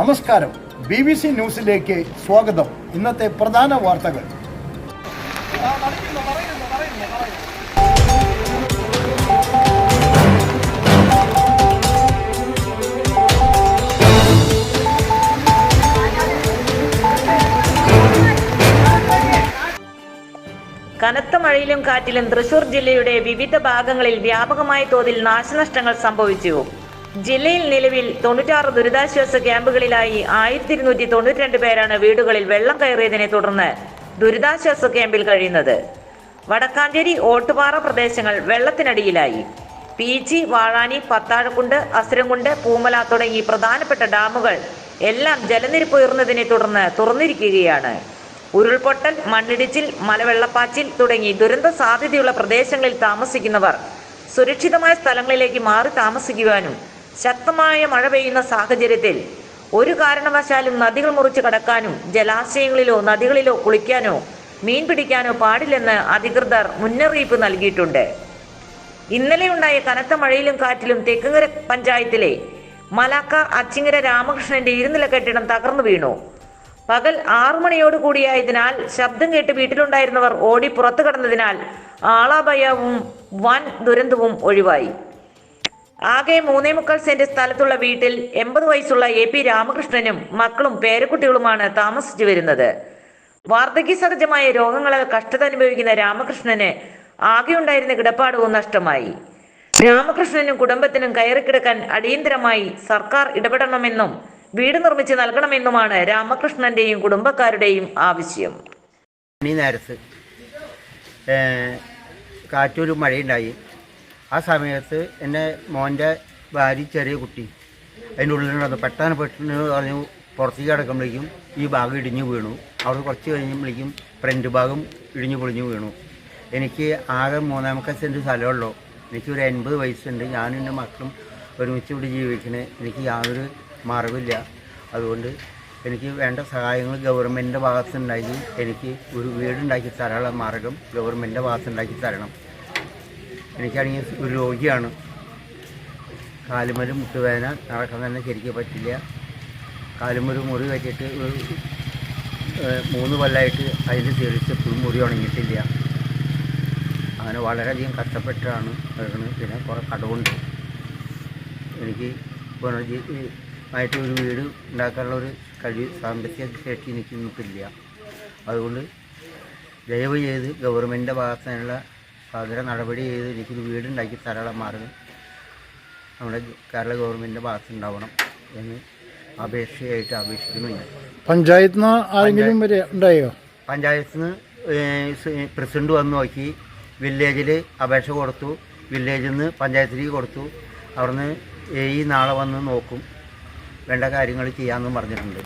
നമസ്കാരം. B B C ന്യൂസിലേക്ക് സ്വാഗതം. ഇന്നത്തെ പ്രധാന വാർത്തകൾ. കനത്ത മഴയിലും കാറ്റിലും തൃശൂർ ജില്ലയുടെ വിവിധ ഭാഗങ്ങളിൽ വ്യാപകമായ തോതിൽ നാശനഷ്ടങ്ങൾ സംഭവിച്ചു. ജില്ലയിൽ നിലവിൽ തൊണ്ണൂറ്റാറ് ദുരിതാശ്വാസ ക്യാമ്പുകളിലായി ആയിരത്തി ഇരുന്നൂറ്റി തൊണ്ണൂറ്റി രണ്ട് പേരാണ് വീടുകളിൽ വെള്ളം കയറിയതിനെ തുടർന്ന് ദുരിതാശ്വാസ ക്യാമ്പിൽ കഴിയുന്നത്. വടക്കാഞ്ചേരി ഓട്ടുപാറ പ്രദേശങ്ങൾ വെള്ളത്തിനടിയിലായി. പീച്ചി വാഴാനി പത്താഴക്കുണ്ട് അസുരംകുണ്ട് പൂമല തുടങ്ങി പ്രധാനപ്പെട്ട ഡാമുകൾ എല്ലാം ജലനിരപ്പ് ഉയർന്നതിനെ തുടർന്ന് തുറന്നിരിക്കുകയാണ്. ഉരുൾപൊട്ടൽ മണ്ണിടിച്ചിൽ മലവെള്ളപ്പാച്ചിൽ തുടങ്ങി ദുരന്ത സാധ്യതയുള്ള പ്രദേശങ്ങളിൽ താമസിക്കുന്നവർ സുരക്ഷിതമായ സ്ഥലങ്ങളിലേക്ക് മാറി താമസിക്കുവാനും ശക്തമായ മഴ പെയ്യുന്ന സാഹചര്യത്തിൽ ഒരു കാരണവശാലും നദികൾ മുറിച്ച് കടക്കാനും ജലാശയങ്ങളിലോ നദികളിലോ കുളിക്കാനോ മീൻ പിടിക്കാനോ പാടില്ലെന്ന് അധികൃതർ മുന്നറിയിപ്പ് നൽകിയിട്ടുണ്ട്. ഇന്നലെ ഉണ്ടായ കനത്ത മഴയിലും കാറ്റിലും തെക്കുകര പഞ്ചായത്തിലെ മലാക്ക അച്ചിങ്ങര രാമകൃഷ്ണന്റെ ഇരുനില കെട്ടിടം തകർന്നു വീണു. പകൽ ആറു മണിയോട് കൂടിയായതിനാൽ ശബ്ദം കേട്ട് വീട്ടിലുണ്ടായിരുന്നവർ ഓടി പുറത്തു കടന്നതിനാൽ ആളാഭയവും വൻ ദുരന്തവും ഒഴിവായി. ആകെ മൂന്നേ മുക്കാൽ സെന്റ് സ്ഥലത്തുള്ള വീട്ടിൽ എൺപത് വയസ്സുള്ള എ പി രാമകൃഷ്ണനും മക്കളും പേരക്കുട്ടികളുമാണ് താമസിച്ചു വരുന്നത്. വാർദ്ധക്യ സഹജമായ രോഗങ്ങളാൽ കഷ്ടത അനുഭവിക്കുന്ന രാമകൃഷ്ണന് ആകെയുണ്ടായിരുന്ന കിടപ്പാടവും നഷ്ടമായി. രാമകൃഷ്ണനും കുടുംബത്തിനും കയറിക്കിടക്കാൻ അടിയന്തരമായി സർക്കാർ ഇടപെടണമെന്നും വീട് നിർമ്മിച്ച് നൽകണമെന്നുമാണ് രാമകൃഷ്ണന്റെയും കുടുംബക്കാരുടെയും ആവശ്യം. നേരത്ത് കാറ്റൊരു മഴയുണ്ടായി. ആ സമയത്ത് എന്റെ മോന്റെ ഭാര്യ ചെറിയ കുട്ടി അതിന്റെ ഉള്ളിലുണ്ടായിരുന്നു പെട്ടെന്ന് പെട്ടെന്ന് പറഞ്ഞു പുറത്തേക്ക് കിടക്കുമ്പോഴേക്കും ഈ ഭാഗം ഇടിഞ്ഞു വീണു. അവിടെ കുറച്ച് കഴിഞ്ഞപ്പോഴേക്കും ഫ്രണ്ട് ഭാഗം ഇടിഞ്ഞു പൊളിഞ്ഞു വീണു. എനിക്ക് ആകെ മൂന്നാമത്തെ സെന്റ് സ്ഥലമുള്ളൂ. എനിക്കൊരു എൺപത് വയസ്സുണ്ട്. ഞാനും എന്റെ മക്കളും ഒരുമിച്ച് ഇവിടെ ജീവിക്കണേ. എനിക്ക് യാതൊരു മറവില്ല. അതുകൊണ്ട് എനിക്ക് വേണ്ട സഹായങ്ങൾ ഗവൺമെന്റിന്റെ ഭാഗത്തുണ്ടായി എനിക്ക് ഒരു വീടുണ്ടാക്കി തരാനുള്ള മാർഗം ഗവൺമെന്റിന്റെ ഭാഗത്തുണ്ടാക്കി തരണം. എനിക്കാണെങ്കിൽ ഒരു രോഗിയാണ്. കാലുമലും മുട്ടുവേദന നടക്കാൻ തന്നെ ശരിക്കും പറ്റില്ല. കാലുമൊരു മുറി വെച്ചിട്ട് ഒരു മൂന്ന് കൊല്ലമായിട്ട് അതിന് ചികിത്സ മുറി ഉണങ്ങിയിട്ടില്ല. അങ്ങനെ വളരെയധികം കഷ്ടപ്പെട്ടാണ് കിടക്കുന്നത് പിന്നെ കുറേ കടവുണ്ട്. എനിക്ക് ആയിട്ട് ഒരു വീട് ഉണ്ടാക്കാനുള്ള ഒരു കഴിവ് സാമ്പത്തിക ശേഷി എനിക്ക് നിൽക്കില്ല അതുകൊണ്ട് ദയവ് ചെയ്ത് ഗവൺമെന്റിന്റെ ഭാഗത്തു സാധന നടപടി ചെയ്ത് എനിക്കൊരു വീട് ഉണ്ടാക്കി തരാനുള്ള മാർഗം നമ്മുടെ കേരള ഗവൺമെന്റിന്റെ ഭാഗത്തുണ്ടാവണം എന്ന് അപേക്ഷയായിട്ട് അപേക്ഷിക്കുന്നു പഞ്ചായത്ത് നിന്ന് ആരെങ്കിലും വരെ ഉണ്ടായോ? പഞ്ചായത്തിൽ നിന്ന് പ്രസിഡന്റ് വന്ന് നോക്കി. വില്ലേജിൽ അപേക്ഷ കൊടുത്തു. വില്ലേജിൽ നിന്ന് പഞ്ചായത്തിലേക്ക് കൊടുത്തു. അവിടുന്ന് ഈ നാളെ വന്ന് നോക്കും. വേണ്ട കാര്യങ്ങൾ ചെയ്യാമെന്നും പറഞ്ഞിട്ടുണ്ട്.